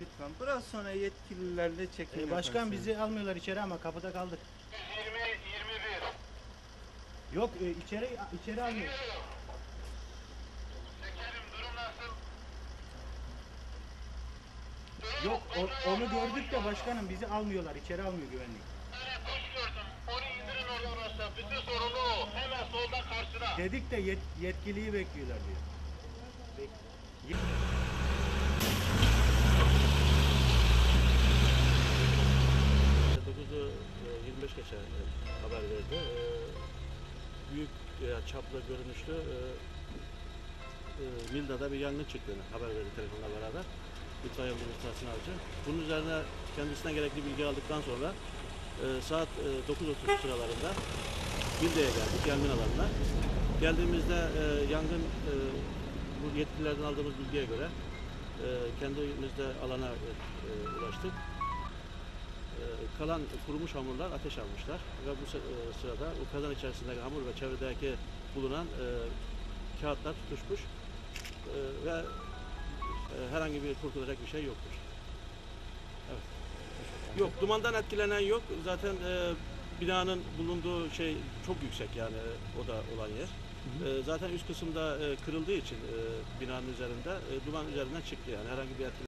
başkan. Biraz sonra yetkililerle çekim E, başkan yaparsınız. bizi almıyorlar içeri ama kapıda kaldık. 20 21. Yok e, içeri içeri almıyor. Şekerim durum nasıl? Yok o- onu gördük de başkanım bizi almıyorlar. içeri almıyor güvenlik. Evet hoş gördüm. Onu indirin oradan aşağı. Bütün sorunu o. Hemen solda karşıda. Dedik de yet- yetkiliyi bekliyorlar diyor. 25 geçe e, haber verdi. E, Büyük e, çaplı görünüşlü Milda'da bir yangın çıktığını haber verdi telefonla beraber. İtfaiye Administrasyon Avcı. Bunun üzerine kendisinden gerekli bilgi aldıktan sonra saat e, 9.30 sıralarında Milda'ya geldik, yangın alanına. Geldiğimizde yangın bu yetkililerden aldığımız bilgiye göre e, kendimiz de alana ulaştık. Kalan kurumuş hamurlar ateş almışlar ve bu e, sırada o kazan içerisindeki hamur ve çevredeki bulunan e, kağıtlar tutuşmuş e, ve e, herhangi bir kurtulacak bir şey yoktur. Evet. Yok, dumandan etkilenen yok. Zaten e, binanın bulunduğu şey çok yüksek yani o da olan yer. E, zaten üst kısımda e, kırıldığı için e, binanın üzerinde e, duman üzerinden çıktı yani herhangi bir etki